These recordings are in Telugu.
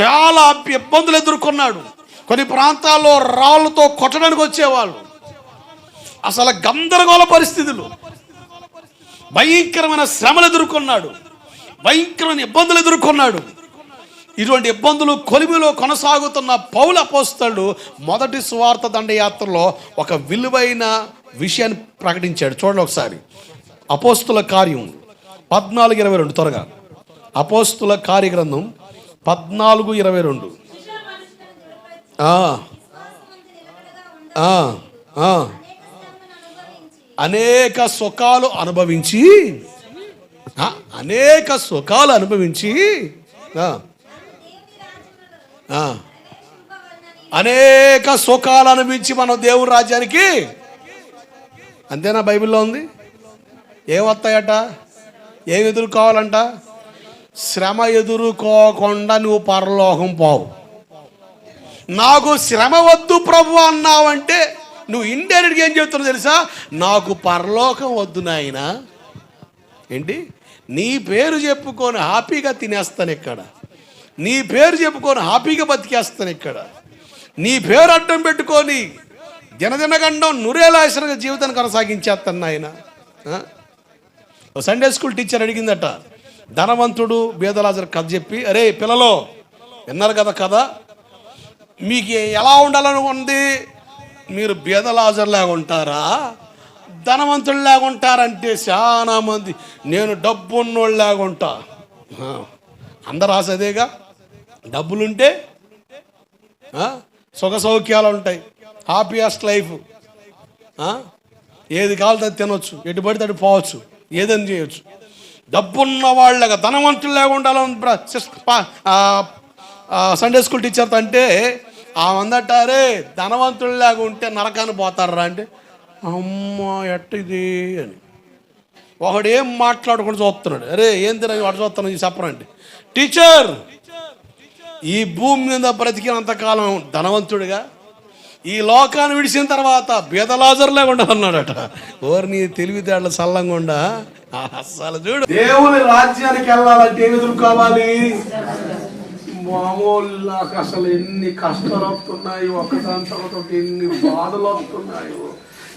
చాలా ఇబ్బందులు ఎదుర్కొన్నాడు. కొన్ని ప్రాంతాల్లో రాళ్ళతో కొట్టడానికి వచ్చేవాళ్ళు. అసలు గందరగోళ పరిస్థితులు. భయంకరమైన శ్రమలు ఎదుర్కొన్నాడు. భయంకరమైన ఇబ్బందులు ఎదుర్కొన్నాడు. ఇటువంటి ఇబ్బందులు కొలిమిలో కొనసాగుతున్న పౌల పోస్తాడు మొదటి స్వార్థ దండయాత్రలో ఒక విలువైన విషయాన్ని ప్రకటించాడు. చూడండి ఒకసారి. అపోస్తుల కార్యం. పద్నాలుగు ఇరవై రెండు త్వరగా. అపోస్తుల కార్యగ్రంథం పద్నాలుగు ఇరవై రెండు. అనేక సుఖాలు అనుభవించి అనేక సుఖాలు అనుభవించి అనేక సుఖాలు అనుభవించి మనం దేవుని రాజ్యానికి. అంతేనా బైబిల్లో ఉంది? ఏమొస్తాయట ఏం ఎదుర్కోవాలంట? శ్రమ ఎదుర్కోకుండా నువ్వు పరలోకం పోవు. నాకు శ్రమ వద్దు ప్రభు అన్నావంటే నువ్వు ఇండైరెక్ట్గా ఏం చెప్తున్నావు తెలుసా? నాకు పరలోకం వద్దు నాయన. ఏంటి? నీ పేరు చెప్పుకొని హ్యాపీగా తినేస్తాను ఇక్కడ. నీ పేరు చెప్పుకొని హ్యాపీగా బతికేస్తాను ఇక్కడ. నీ పేరు అడ్డం పెట్టుకొని జనజనగండం నురేలాసనగా జీవితాన్ని కొనసాగించేస్తాను నాయన. సండే స్కూల్ టీచర్ అడిగిందట ధనవంతుడు బేదలాజరు కథ చెప్పి అరే పిల్లలు విన్నారు కదా కథ? మీకు ఎలా ఉండాలని ఉంది? మీరు బీదలాజర్లాగా ఉంటారా? ధనవంతుల్లాగా ఉంటారంటే చాలా మంది. నేను డబ్బున్నోళ్ళలాగా ఉంటా. ఆ, అందరు రాసేదేగా? డబ్బులుంటే సుఖ సౌఖ్యాలు ఉంటాయి. హ్యాపీయెస్ట్ లైఫ్ ఏది కావాలితే అది తినొచ్చు. ఎటు పడితే అటు పోవచ్చు. ఏదని చేయొచ్చు? డబ్బున్న వాళ్ళగా ధనవంతులు లేకుండా సండే స్కూల్ టీచర్తో అంటే ఆ అందటారే ధనవంతుల్లాగా ఉంటే నరకాన్ని పోతారా అంటే అమ్మ ఎట్టిది అని. ఒకడు ఏం మాట్లాడకుండా చూస్తున్నాడు. అరే ఏం తిన వాడు చూస్తున్నాడు? చెప్పరండి. టీచర్ ఈ భూమి మీద బ్రతికినంత కాలం ధనవంతుడిగా ఈ లోకాన్ని విడిచిన తర్వాత బీదలాజర్లే ఉండాలన్నాడట ఓరి నీ తెలివితేటలు సల్లంగా ఉండా? అస్సలు చూడు. దేవుని రాజ్యానికి వెళ్ళాలంటే ఏమి ఎదుర్కోవాలి మామూలు నాకు అసలు ఎన్ని కష్టాలు వస్తున్నాయి ఒకదాని తర్వాత ఎన్ని బాధలు వస్తున్నాయో.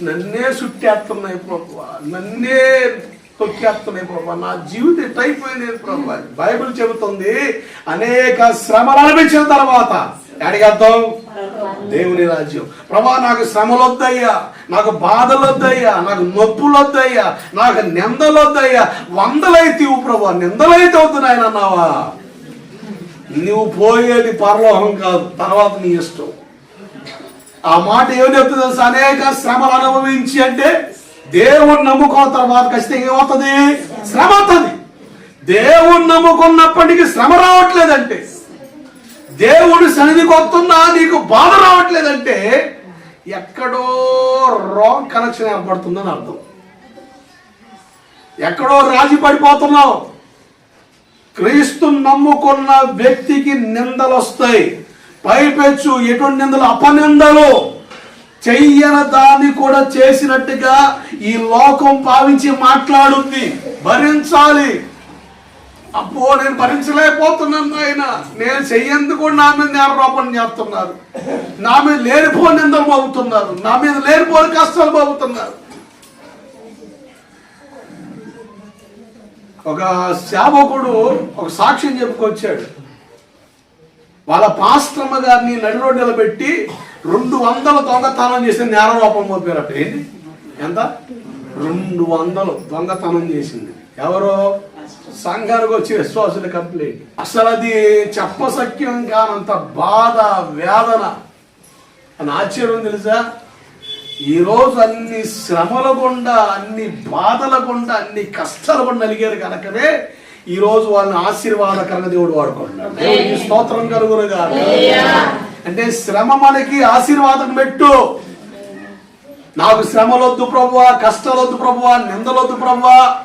నన్నే చుట్టేస్తున్నాయి ప్రభు నన్నే తొక్కేస్తున్నాయి ప్రభు నా జీవితం ఎట్ అయిపోయింది ప్రభు బైబిల్ చెబుతుంది అనేక శ్రమలు అనిపించిన తర్వాత. అడిగేద్దాం దేవుని రాజ్యం. ప్రభా నాకు శ్రమలు వద్దయ్యా నాకు బాధలు వద్దయ్యా నాకు నొప్పులు వద్దయ్యా నాకు నిందలు వద్దయ్యా వందలైతే ప్రభా నిందలైతే వద్దు అన్నావా? నువ్వు పోయేది పరలోహం కాదు తర్వాత నీ ఇష్టం. ఆ మాట ఏం చెప్తుంది అనేక శ్రమలు అనుభవించి అంటే దేవుణ్ణి నమ్ముకున్న తర్వాత ఖచ్చితంగా ఏమవుతుంది? శ్రమ అవుతుంది. దేవుణ్ణి నమ్ముకున్నప్పటికీ శ్రమ రావట్లేదంటే. దేవుడు సన్నిధికి వస్తున్నా నీకు బాధ రావట్లేదంటే ఎక్కడో రాంగ్ కనెక్షన్ ఏర్పడుతుందని అర్థం. ఎక్కడో రాజీ పడిపోతున్నావు. క్రీస్తు నమ్ముకున్న వ్యక్తికి నిందలు వస్తాయి. పైపెచ్చు ఎటువంటి నిందలు? అపనిందలు. చెయ్యన దాన్ని కూడా చేసినట్టుగా ఈ లోకం భావించి మాట్లాడుంది. భరించాలి. అబ్బో నేను భరించలేకపోతున్నాను ఆయన నేను చెయ్యేందుకు నా మీద నేరారోపణ చేస్తున్నారు. నా మీద లేనిపోని నిందలు మోగుతున్నారు. నా మీద లేనిపోని కష్టాలు మోగుతున్నారు. ఒక సేవకుడు ఒక సాక్ష్యం చెప్పుకొచ్చాడు. వాళ్ళ పాస్టమ్మ గారిని నడి రోడ్డు నిలబెట్టి రెండు వందల దొంగతనం చేసిన నేరారోపణ మోపారట. ఏంటి ఎంత? రెండు వందలు దొంగతనం చేసింది. ఎవరో? సంఘానికి వచ్చి విశ్వాసుల కంప్లైంట్. అసలు అది చెప్పసఖ్యం కానంత బాధ వేదన. అని ఆశ్చర్యం తెలుసా? ఈరోజు అన్ని శ్రమల గుండా అన్ని బాధల గుండా అన్ని కష్టాల గుండా నలిగారు కనుకనే ఈ రోజు వాళ్ళని ఆశీర్వాదకరంగా దేవుడు వాడుకుంటున్నాడు. స్తోత్రం కలుగురుగా అంటే శ్రమ మనకి ఆశీర్వాదం పెట్టు. నాకు శ్రమలొద్దు ప్రభువా కష్టాలొద్దు ప్రభువా నిందలొద్దు ప్రభువా.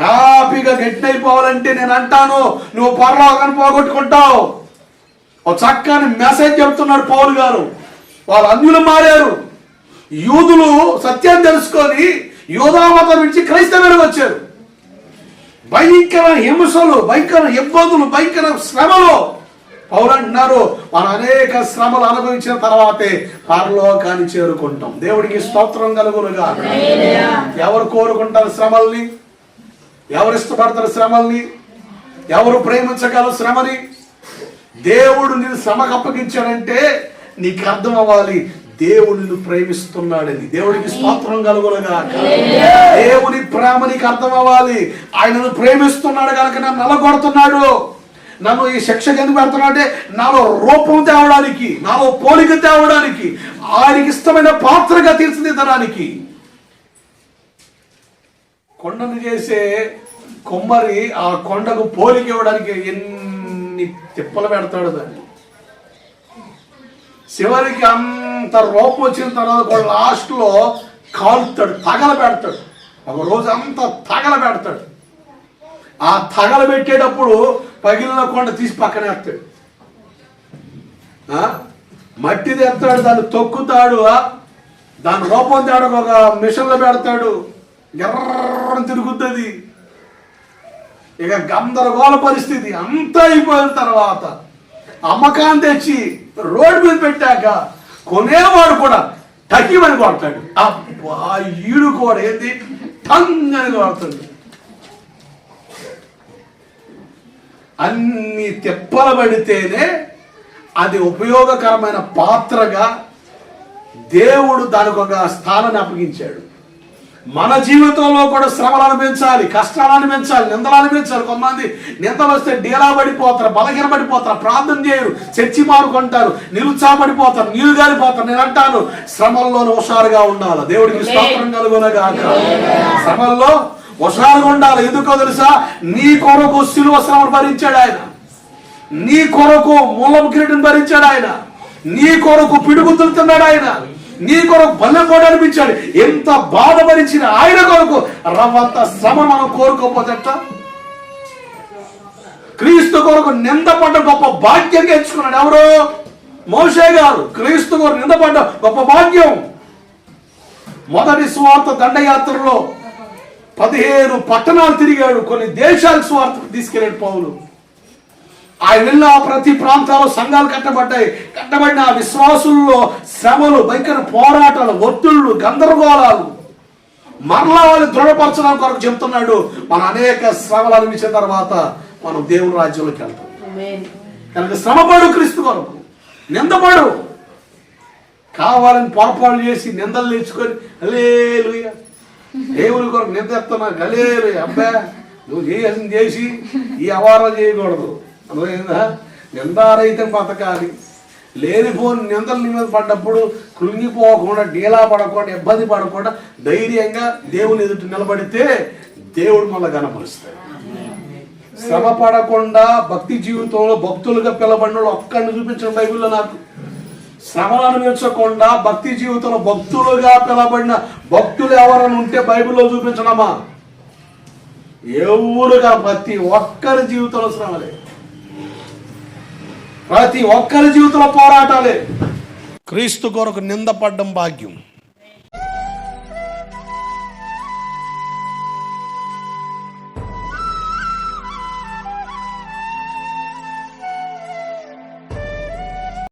హ్యాపీగా గట్టి అయిపోవాలంటే నేను అంటాను నువ్వు పరలోకాన్ని పోగొట్టుకుంటావు. ఒక చక్కని మెసేజ్ చెప్తున్నాడు పౌలు గారు. వాళ్ళు అన్యులు మారారు. యూదులు సత్యాన్ని తెలుసుకొని యూదామతం నుంచి క్రైస్తవులకు వచ్చారు. భయంకర హింసలు భయంకర ఇబ్బందులు భయంకర శ్రమలు. పౌలు అంటున్నారు మనం అనేక శ్రమలు అనుభవించిన తర్వాతే పరలోకాన్ని చేరుకుంటాం. దేవుడికి స్తోత్రం కలుగునుగా ఎవరు కోరుకుంటారు శ్రమల్ని? ఎవరు ఇష్టపడతారు శ్రమల్ని? ఎవరు ప్రేమించగలరు శ్రమని? దేవుడు నేను శ్రమకు అప్పగించాడంటే నీకు అర్థం అవ్వాలి దేవుడు నిన్ను ప్రేమిస్తున్నాడని. దేవుడికి స్తోత్రం కలుగులగా దేవుని ప్రేమ నీకు అర్థం అవ్వాలి ఆయనను ప్రేమిస్తున్నాడు కనుక నన్ను నలగొడుతున్నాడు. నన్ను ఈ శిక్షకు ఎందుకు పెడుతున్నాడు అంటే నాలో రూపం తేవడానికి నాలో పోలిక తేవడానికి ఆయనకి ఇష్టమైన పాత్రగా తీర్చిదిద్దడానికి. కొండను చేసే కొమ్మరి ఆ కొండకు పోలికి ఇవ్వడానికి ఎన్ని తిప్పలు పెడతాడు దాన్ని. చివరికి అంత రూపం వచ్చిన తర్వాత కూడా లాస్ట్లో కాలుతాడు తగల పెడతాడు. ఒక రోజు అంతా తగల పెడతాడు. ఆ తగల పెట్టేటప్పుడు పగిలిన కొండ తీసి పక్కన వేస్తాడు. మట్టిది మట్టి తెస్తాడు దాన్ని తొక్కుతాడు దాని రూపం తేడా ఒక మిషన్లో పెడతాడు. ఎర్రని తిరుగుతుంది. ఇక గందరగోళ పరిస్థితి అంతా అయిపోయిన తర్వాత అమ్మకాన్ని తెచ్చి రోడ్డు మీద పెట్టాక కొనేవాడు కూడా తగ్గిమని కొడతాడు. అబ్బా ఈడు కూడా ఏంది? టంగ్ అని కొడతాడు. అన్ని తెప్పలు పడితేనే అది ఉపయోగకరమైన పాత్రగా దేవుడు దానికి ఒక స్థానాన్ని అప్పగించాడు. మన జీవితంలో కూడా శ్రమలు అనిపించాలి కష్టాలు అనిపించాలి నిందలు అనిపించాలి కొంతమంది నిందలు వస్తే డీలా పడిపోతారు బలహీన పడిపోతారు ప్రార్థన చేయరు చర్చి మారుకుంటారు నిరుత్సాహపడిపోతారు నీరు గారిపోతారు నేను అంటాను శ్రమల్లోనే హుషారుగా ఉండాలి. దేవుడికి స్తోత్రం కలుగునగాక. శ్రమల్లో హుషారుగా ఉండాలి. ఎందుకో తెలుసా? నీ కొరకు శిలువ శ్రమను భరించాడు ఆయన. నీ కొరకు మూలం కిరీటం భరించాడు ఆయన. నీ కొరకు పిడుగుతులు తిన్నాడు ఆయన. నీ కొరకు బలం కూడా అనిపించాడు ఎంత బాధ భరించిన ఆయన కొరకు రవంత శ్రమ మనం కోరుకోపోతట క్రీస్తు కొరకు నిందపడ్డ గొప్ప భాగ్యం ఎంచుకున్నాడు ఎవరు? మోషే గారు. క్రీస్తు కొరకు నిందపడ్డ గొప్ప భాగ్యం. మొదటి స్వార్థ దండయాత్రలో పదిహేను పట్టణాలు తిరిగాడు. కొన్ని దేశాలకు స్వార్థకు తీసుకెళ్ళాడు పౌలు. ఆయన వెళ్ళిన ఆ ప్రతి ప్రాంతాల్లో సంఘాలు కట్టబడ్డాయి. కట్టబడిన ఆ విశ్వాసుల్లో శ్రమలు భయంకర పోరాటాలు ఒత్తిళ్ళు గందరగోళాలు. మరలా వాళ్ళు దృఢపరచడం కొరకు చెప్తున్నాడు మన అనేక శ్రమలు అనిపించిన తర్వాత మనం దేవుని రాజ్యంలోకి వెళ్తాం. కనుక శ్రమపడు క్రీస్తు కొరకు నిందపడు. కావాలని పొరపాటు చేసి నిందలు నేర్చుకొని అలేలుయ్య దేవుని కొరకు నింద ఎత్తున్నా గలేలు అబ్బా నువ్వు చేయాల్సింది చేసి ఈ అవారం చేయకూడదు. అర్థమైందా? నిందారైతే బతకాలి లేనిపోని నిందలు నీ మీద పడ్డప్పుడు కృంగిపోకుండా డీలా పడకుండా ఇబ్బంది పడకుండా ధైర్యంగా దేవుని ఎదుటి నిలబడితే దేవుడు మళ్ళీ కనపరుస్తాడు శ్రమ పడకుండా భక్తి జీవితంలో భక్తులుగా పిలబడిన వాళ్ళు ఒక్కడిని చూపించిన బైబిల్లో నాకు. శ్రమలు అనుభవించకుండా భక్తి జీవితంలో భక్తులుగా పిలబడిన భక్తులు ఎవరైనా ఉంటే బైబిల్లో చూపించడమా? ఎవరుగా ప్రతి ఒక్కరి జీవితంలో శ్రమలే ప్రతి ఒక్కరి జీవితంలో పోరాటాలే. క్రీస్తు కొరకు నిందపడ్డం భాగ్యం.